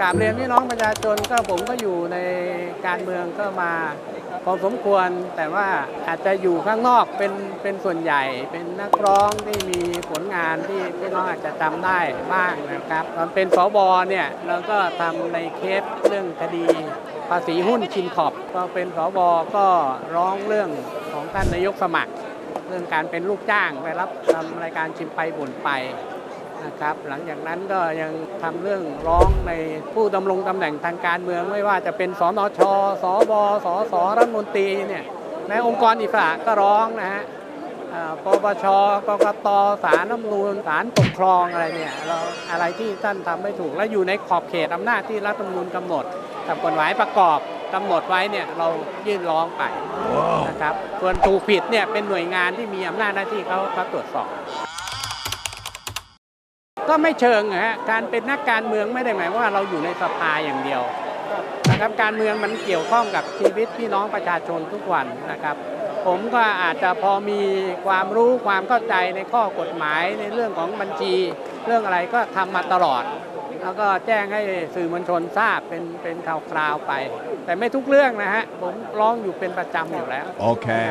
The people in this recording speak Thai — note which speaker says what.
Speaker 1: กราบเรียนพี่น้องประชาชนก็ผมก็อยู่ในการเมืองก็มาพอสมควรแต่ว่าอาจจะอยู่ข้างนอกเป็นเป็นส่วนใหญ่ เป็นนักร้องที่มีผลงานที่พี่น้องอาจจะจำได้บ้างนะครับตอนเป็นสบเนี่ยเราก็ทำในเคสเรื่องคดีภาษีหุ้นชินขอบก็เป็นสบก็ร้องเรื่องของท่านนายกสมัคร เรื่องการเป็นลูกจ้างไปรับทำรายการชิมไปบ่นไป นะครับหลังจากนั้นก็ยังทำเรื่องร้องในผู้ดำรงตำแหน่งทางการเมืองไม่ว่าจะเป็นสนชสบสสรัฐมนตรีเนี่ยในองค์กรอิสระก็ร้องนะฮะปปชกกตศาลน้ำนูนศาลปกครองอะไรเนี่ยเราอะไรที่ท่านทำไม่ถูก และอยู่ในขอบเขตอำนาจที่รัฐธรรมนูญกำหนดกับกฎหมายประกอบกำหนดไว้เนี่ยเรายื่นร้องไปนะครับส่วนถูกผิดเนี่ยเป็นหน่วยงานที่มีอำนาจหน้าที่เขาเขาตรวจสอบ ก็ไม่เชิงนะฮะการเป็นนักการเมืองไม่ได้หมายว่าเราอยู่ในสภาอย่างเดียวนะครับการเมืองมันเกี่ยวข้องกับชีวิตพี่น้องประชาชนทุกวันนะครับ ผมก็อาจจะพอมีความรู้ความเข้าใจในข้อกฎหมายในเรื่องของบัญชี เรื่องอะไรก็ทำมาตลอด แล้วก็แจ้งให้สื่อมวลชนทราบเป็นเป็นข่าวคราวไป แต่ไม่ทุกเรื่องนะฮะผมร้องอยู่เป็นประจำอยู่แล้ว
Speaker 2: Okay.